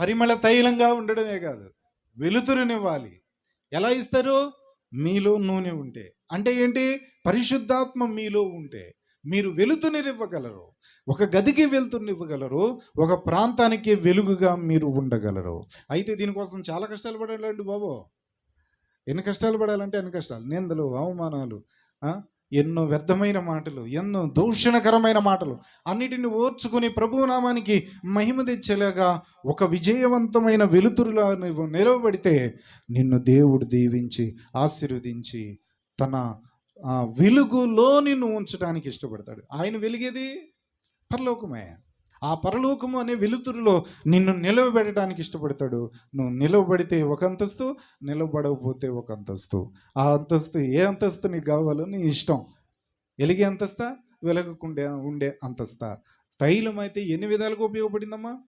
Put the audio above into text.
పరిమళ తైలంగా ఉండడమే కాదు వెలుతురునివ్వాలి. ఎలా ఇస్తారు? మీలో నూనె ఉంటే. అంటే ఏంటి? పరిశుద్ధాత్మ మీలో ఉంటే. మీరు వెలుతునివ్వగలరు ఒక గదికి వెలుతునివ్వగలరు ఒక ప్రాంతానికి వెలుగుగా మీరు ఉండగలరు. అయితే దీనికోసం చాలా కష్టాలు పడాలండి బాబు. ఎన్ని కష్టాలు పడాలంటే ఎన్ని కష్టాలు. నిందలు అవమానాలు ఎన్నో వ్యర్థమైన మాటలు ఎన్నో దూషణకరమైన మాటలు అన్నిటిని ఓర్చుకుని ప్రభునామానికి మహిమ తెచ్చేలాగా ఒక విజయవంతమైన వెలుతురులా నువ్వు నిలవబడితే నిన్ను దేవుడు దీవించి ఆశీర్వదించి తన ఆ, వెలుగులో నిన్ను ఉంచడానికి ఇష్టపడతాడు. ఆయన వెలిగేది పరలోకమే. ఆ పరలోకము అనే వెలుతురులో నిన్ను నిలవబెట్టడానికి ఇష్టపడతాడు. నువ్వు నిలవబడితే ఒక అంతస్తు నిలవబడకపోతే ఒక అంతస్తు. ఆ అంతస్తు ఏ అంతస్తు నీకు కావాలో నీ ఇష్టం. వెలిగే అంతస్తా వెలగకుండా ఉండే అంతస్తా. తైలం అయితే ఎన్ని విధాలుగా ఉపయోగపడిందమ్మా?